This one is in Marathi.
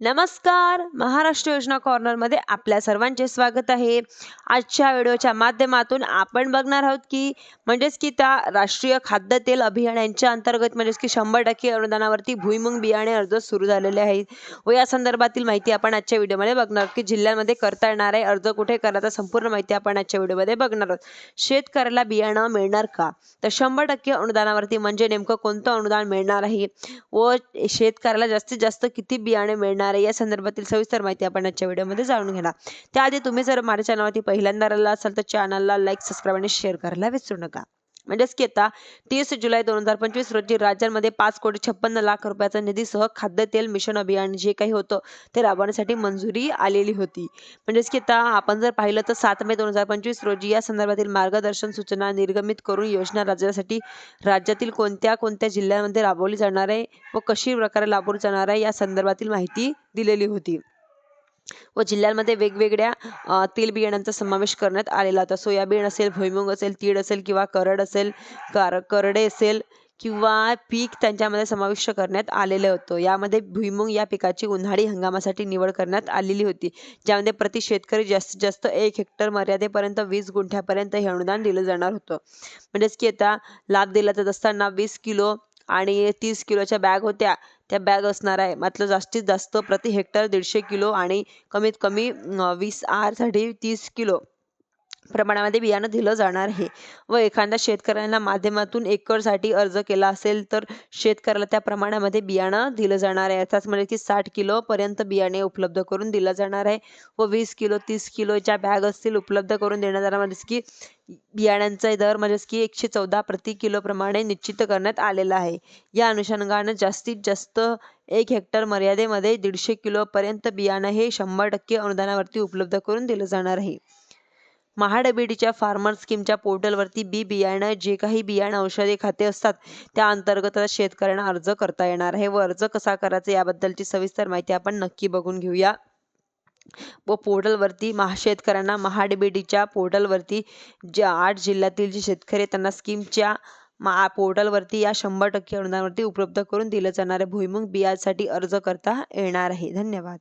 नमस्कार. महाराष्ट्र योजना कॉर्नरमध्ये आपल्या सर्वांचे स्वागत आहे. आजच्या व्हिडिओच्या माध्यमातून आपण बघणार आहोत की म्हणजेच की त्या राष्ट्रीय खाद्यतेल अभियान यांच्या अंतर्गत म्हणजेच की शंभर टक्के अनुदानावरती भुईमुंग बियाणे अर्ज सुरू झालेले आहेत. व या संदर्भातील माहिती आपण आजच्या व्हिडिओमध्ये बघणार आहोत की जिल्ह्यांमध्ये करता येणार आहे अर्ज कुठे करायचा संपूर्ण माहिती आपण आजच्या व्हिडिओमध्ये बघणार आहोत. शेतकऱ्याला बियाणं मिळणार का? तर शंभर टक्के अनुदानावरती म्हणजे नेमकं कोणतं अनुदान मिळणार आहे? व शेतकऱ्याला जास्तीत जास्त किती बियाणे मिळणार आहे. या संदर्भातील सविस्तर माहिती आपण आजच्या व्हिडिओमध्ये जाणून घेणार. त्याआधी तुम्ही जर माझ्या चॅनलवरती पहिल्यांदा आला असाल तर चॅनलला लाईक सबस्क्राईब आणि शेअर करायला विसरू नका. म्हणजेच की आता तीस जुलै दोन हजार पंचवीस रोजी राज्यांमध्ये पाच कोटी छप्पन्न लाख रुपयाचा निधीसह खाद्यतेल मिशन अभियान जे काही होतं ते राबवण्यासाठी मंजुरी आलेली होती. म्हणजेच की आता आपण जर पाहिलं तर सात मे दोन हजार पंचवीस रोजी या संदर्भातील मार्गदर्शन सूचना निर्गमित करून योजना राज्यासाठी राज्यातील कोणत्या कोणत्या जिल्ह्यांमध्ये राबवली जाणार आहे व कशी प्रकारे राबवली जाणार आहे या संदर्भातील माहिती दिलेली होती. व जिल्ह्यांमध्ये वेगवेगळ्या तेल बियाण्यांचा समावेश करण्यात आलेला होता. सोयाबीन असेल भुईमूग असेल तीळ असेल किंवा करड असेल कार करडे असेल किंवा पीक त्यांच्यामध्ये समाविष्ट करण्यात आलेलं होतं. यामध्ये भुईमूग या पिकाची उन्हाळी हंगामासाठी निवड करण्यात आलेली होती. ज्यामध्ये प्रति शेतकरी जास्तीत जास्त एक हेक्टर मर्यादेपर्यंत वीस गुंठ्यापर्यंत हे अनुदान दिलं जाणार होतं. म्हणजेच की आता लाभ दिला जात असताना वीस किलो आणि तीस किलोच्या बॅग होत्या. त्या बॅग असणार आहे. मात्र जास्तीत जास्त प्रति हेक्टर दीडशे किलो आणि कमीत कमी वीस आरसाठी तीस किलो. प्रमाणामध्ये बियाणं दिलं जाणार आहे. व एखाद्या शेतकऱ्यांना माध्यमातून एकरसाठी अर्ज केला असेल तर शेतकऱ्याला त्या प्रमाणामध्ये बियाणं दिलं जाणार आहे. अर्थात म्हणजे की साठ किलो पर्यंत बियाणे उपलब्ध करून दिलं जाणार आहे. व वीस किलो तीस किलोच्या बॅग असतील उपलब्ध करून देण्यात जाणार म्हणजेच की बियाण्यांचा दर म्हणजेच की एकशे चौदा प्रति किलो प्रमाणे निश्चित करण्यात आलेला आहे. या अनुषंगानं जास्तीत जास्त एक हेक्टर मर्यादेमध्ये दीडशे किलो पर्यंत बियाणं हे शंभर टक्के अनुदानावरती उपलब्ध करून दिलं जाणार आहे. महाडबीडीच्या फार्मर स्कीमच्या पोर्टलवरती बी बियाणं जे काही बियाणं औषधे खाते असतात त्या अंतर्गत शेतकऱ्यांना अर्ज करता येणार आहे. व अर्ज कसा करायचा याबद्दलची सविस्तर माहिती आपण नक्की बघून घेऊया. व पोर्टलवरती महा शेतकऱ्यांना महाडबीडीच्या पोर्टलवरती ज्या आठ जिल्ह्यातील जे शेतकरी आहेत त्यांना स्कीमच्या मा पोर्टलवरती या शंभर टक्के अनुदानावरती उपलब्ध करून दिलं जाणाऱ्या भुईमुग बियासाठी अर्ज करता येणार आहे. धन्यवाद.